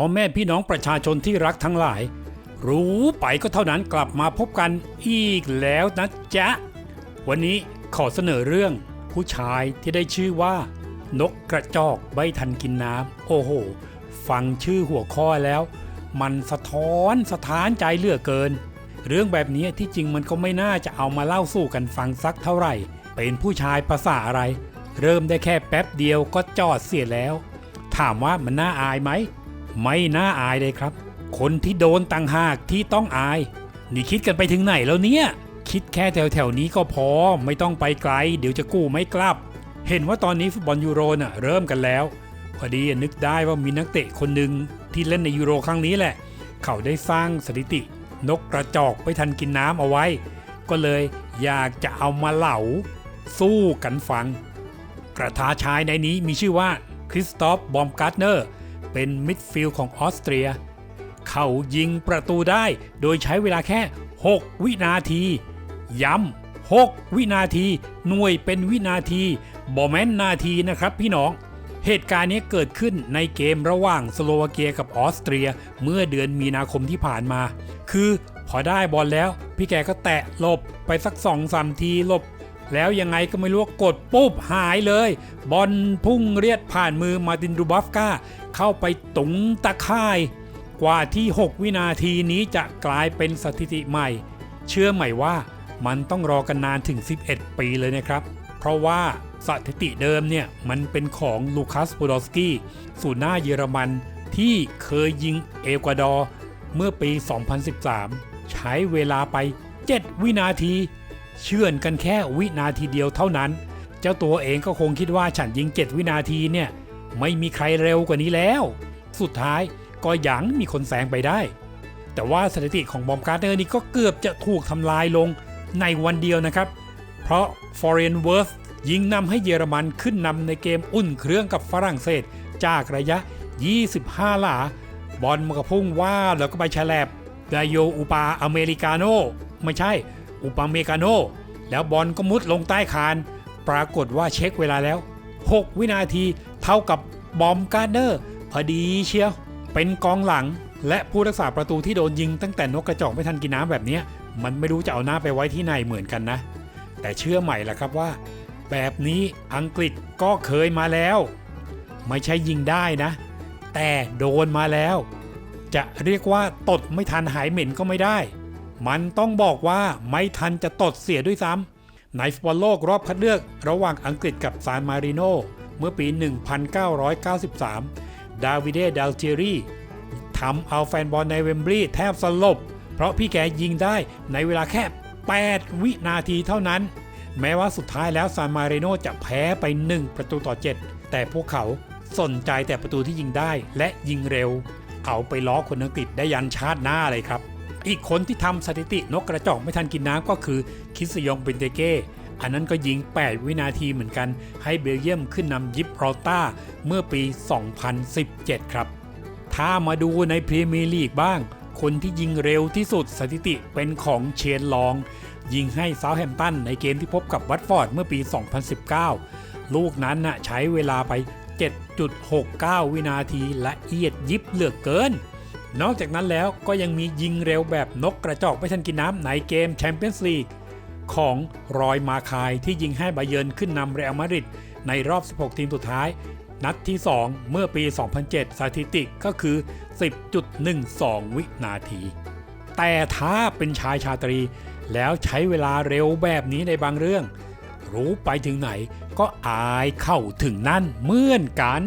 พ่อแม่พี่น้องประชาชนที่รักทั้งหลาย รู้ไปก็เท่านั้นกลับมาพบกันอีกแล้วนะจ๊ะ วันนี้ขอเสนอเรื่องผู้ชายที่ได้ชื่อว่า นกกระจอกใบทันกินน้ำโอ้โห ฟังชื่อหัวข้อแล้ว มันสะท้อนสะท้านใจเหลือเกิน เรื่องแบบนี้ที่จริงมันก็ไม่น่าจะเอามาเล่าสู่กันฟังสักเท่าไหร่ เป็นผู้ชายภาษาอะไร เริ่มได้แค่แป๊บเดียวก็จอดเสียแล้ว ถามว่ามันน่าอายไหม ไม่น่าอายเลยครับ คนที่โดนต่างหากที่ต้องอาย นี่คิดกันไปถึงไหนแล้วเนี่ย คิดแค่แถวแถวนี้ก็พอ ไม่ต้องไปไกล เดี๋ยวจะกู้ไม่กลับ เห็นว่าตอนนี้ฟุตบอลยูโรน่ะเริ่มกันแล้ว พอดีนึกได้ว่ามีนักเตะคนหนึ่งที่เล่นในยูโรครั้งนี้แหละ เขาได้สร้างสถิติ นกกระจอกไปทันกินน้ำเอาไว้ ก็เลยอยากจะเอามาเหลาสู้กันฟัง กระทาชายในนี้มีชื่อว่าคริสตอฟบอมการ์เนอร์ เป็นมิดฟิลด์ของออสเตรีย เขายิงประตูได้โดยใช้เวลาแค่ 6 วินาที ย้ำ 6 วินาที หน่วยเป็นวินาทีบอแมนนาทีนะครับพี่น้อง เหตุการณ์นี้เกิดขึ้นในเกมระหว่างสโลวาเกียกับออสเตรียเมื่อเดือนมีนาคมที่ผ่านมา คือพอได้บอลแล้ว พี่แกก็แตะหลบไปสักสองสามทีหลบ แล้วยังไงก็ไม่รู้กดปุ๊บหายเลย บอลพุ่งเรียดผ่านมือมาตินดูบัฟกาเข้าไปตุงตะข่าย กว่าที่ 6 วินาทีนี้จะกลายเป็นสถิติใหม่ เชื่อไหมว่ามันต้องรอกันนานถึง 11 ปีเลยนะครับ เพราะว่าสถิติเดิมเนี่ยมันเป็นของลูคัสโปดอสกี้สูนย์หน้าเยอรมันที่เคยยิงเอกวาดอร์เมื่อปี 2013 ใช้เวลาไป 7 วินาที เชื่อนกันแค่วินาทีเดียวเท่านั้น เจ้าตัวเองก็คงคิดว่าฉันยิง7วินาทีเนี่ย ไม่มีใครเร็วกว่านี้แล้ว สุดท้ายก็ยังมีคนแซงไปได้ แต่ว่าสถิติของบอมการ์เนอร์นี่ก็เกือบจะถูกทำลายลงในวันเดียวนะครับ เพราะฟอร์เรนเวิร์ธยิงนำให้เยอรมันขึ้นนำในเกมอุ่นเครื่องกับฝรั่งเศส จากระยะ 25 หลา บอลมันก็พุ่งว่าแล้วก็ไปแฉลบไดโยอุปาอเมริกาโนไม่ใช่ อุปาเมกาโนแล้วบอลก็มุดลงใต้คาน ปรากฏว่าเช็คเวลาแล้ว 6 วินาทีเท่ากับบอมการ์เนอร์ พอดีเชียว เป็นกองหลัง และผู้รักษาประตูที่โดนยิงตั้งแต่นกกระจอกไม่ทันกินน้ำแบบนี้ มันไม่รู้จะเอาหน้าไปไว้ที่ไหนเหมือนกันนะ แต่เชื่อใหม่ละครับว่า แบบนี้อังกฤษก็เคยมาแล้ว ไม่ใช่ยิงได้นะ แต่โดนมาแล้ว จะเรียกว่าตดไม่ทันหายเหม็นก็ไม่ได้ มันต้องบอกว่าไม่ทันจะตดเสียด้วยซ้ำในฟุตบอลโลกรอบคัดเลือกระหว่างอังกฤษกับซานมาริโนเมื่อปี 1993 ดาวิเดดัลเจอรีทำเอาแฟนบอลในเวมบลีย์แทบสลบ เพราะพี่แกยิงได้ในเวลาแค่ 8 วินาทีเท่านั้น แม้ว่าสุดท้ายแล้วซานมาริโนจะแพ้ไป 1 ประตูต่อ 7 แต่พวกเขาสนใจแต่ประตูที่ยิงได้และยิงเร็ว เอาไปล้อคนอังกฤษได้ยันชาติหน้าเลยครับ อีกคนที่ทำสถิตินกกระจอกไม่ทันกินน้ำก็คือคิสยองเบนเตเก้อันนั้นก็ยิง 8 วินาทีเหมือนกันให้เบลเยียมขึ้นนำยิบรอต้าเมื่อปี 2017 ครับ ถ้ามาดูในพรีเมียร์ลีกบ้าง คนที่ยิงเร็วที่สุดสถิติเป็นของเชนลอง ยิงให้ซาแฮมตันในเกมที่พบกับวัตฟอร์ดเมื่อปี 2019 ลูกนั้นนะใช้เวลาไป 7.69 วินาทีละเอียดยิบเหลือเกิน นอกจากนั้นแล้วก็ยังมียิงเร็วแบบนกกระจอกไม่ทันกินน้ำในเกมแชมเปี้ยนส์ลีกของรอยมาคายที่ยิงให้บาเยิร์นขึ้นนำเรอัลมาดริดในรอบ 16 ทีมสุดท้าย นัดที่ 2 เมื่อปี 2007 สถิติก็คือ 10.12 วินาที แต่ถ้าเป็นชายชาตรี แล้วใช้เวลาเร็วแบบนี้ในบางเรื่อง รู้ไปถึงไหนก็อายเข้าถึงนั่นเหมือนกัน